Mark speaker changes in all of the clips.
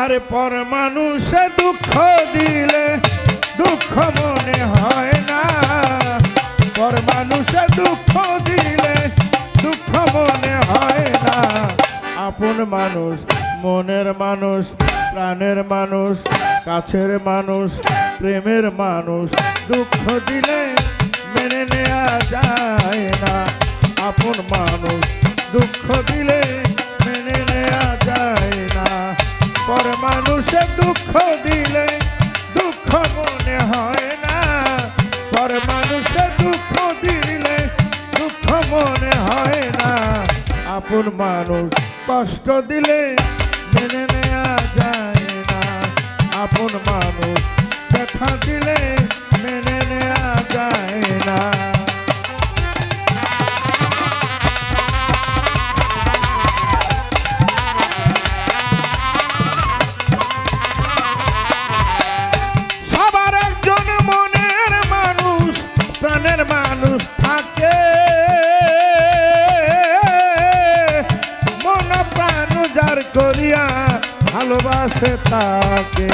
Speaker 1: আরে পর মানুষে দুঃখ দিলে দুঃখ মনে হয় না। পর মানুষে দুঃখ দিলে দুঃখ মনে হয় না। আপন মানুষ, মনের মানুষ, প্রাণের মানুষ, কাছের মানুষ, প্রেমের মানুষ, দুঃখ দিলে মেনে নেওয়া যায় না। আপন মানুষ, দুঃখ দিলে আপন মানুষ। কষ্ট দিলে মেনে নেওয়া যায় না। আপন মানুষ ব্যথা দিলে মেনে করিয়া ভালোবাসে তাকে।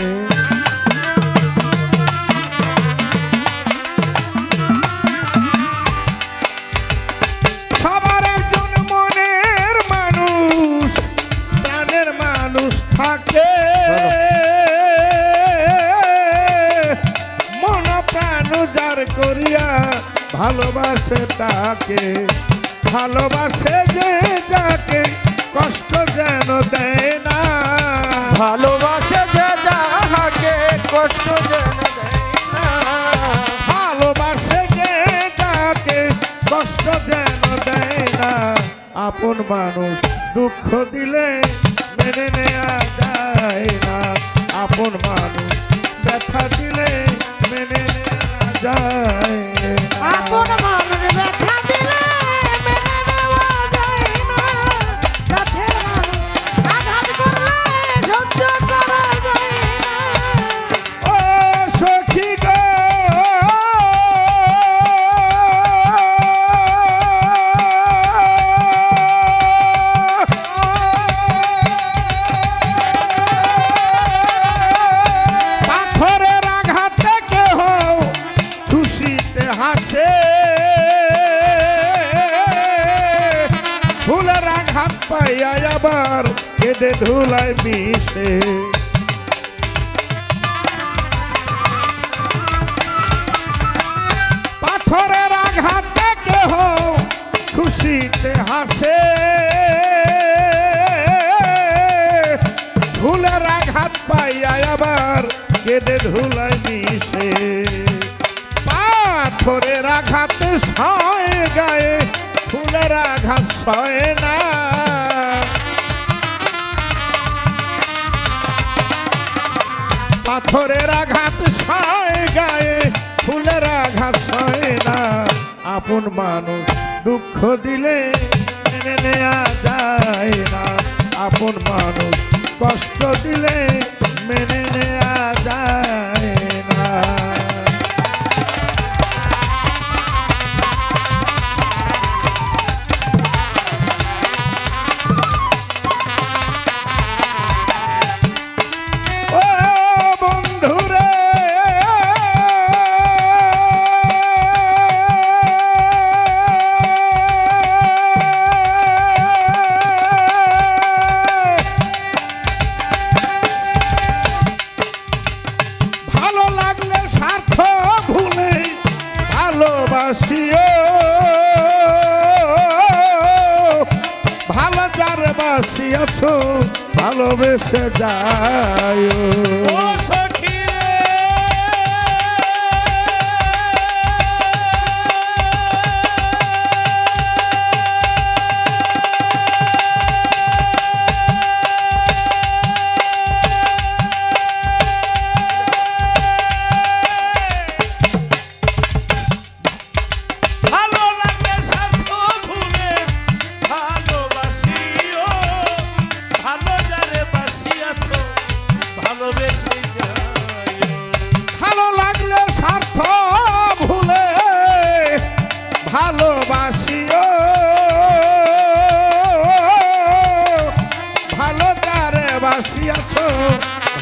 Speaker 1: সবার একজন মনের মানুষ, প্রাণের মানুষ থাকে। মন প্রাণ যার করিয়া ভালোবাসে তাকে। ভালোবাসে যে যাকে কষ্ট যেন দেয় না।
Speaker 2: ভালোবাসে যে যাহাকে কষ্ট যেন দেয় না।
Speaker 1: ভালোবাসে যে যাকে কষ্ট যেন দেয় না। আপন মানুষ দুঃখ দিলে মেনে নেওয়া যায় না। আপন মানুষ ব্যথা দিলে মেনে নেওয়া যায় পাইয়া আবার কেঁদে ধুলায় মিশে। পাথরের আঘাতে কেহ খুশিতে হাসে। ফুলের আঘাত পাইয়া আবার কেঁদে ধুলায় মিশে। পাথরের আঘাত সয় গায়ে ফুলের আঘাত সয় না। পাথরের আঘাত সয় গায়ে, ফুলের আঘাত না। আপন মানুষ দুঃখ দিলে মেনে নেয়া যায় না। আপন মানুষ কষ্ট দিলে মেনে নেয়া যায় ভালোবাসিও ভালো যার বাসিয়াছ ভালোবেসে যায়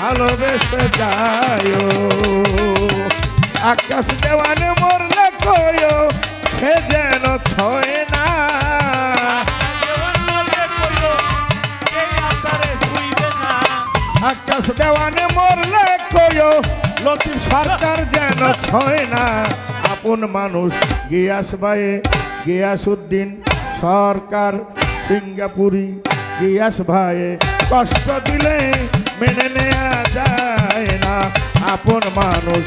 Speaker 2: ভালোবেসে যায়
Speaker 1: আকাশ দেওয়ানে মরলে কয়ো, সে যেন ছয় না। আকাশ দেওয়ানে মরলে কয়ো, লতিফ সরকার যেন ছয় না আপন মানুষ গিয়াস ভাইয়ে গিয়াসুদ্দিন সরকার, সিঙ্গাপুরি গিয়াস ভাইয়ে কষ্ট দিলে মেনে নেওয়া যায় না। আপন মানুষ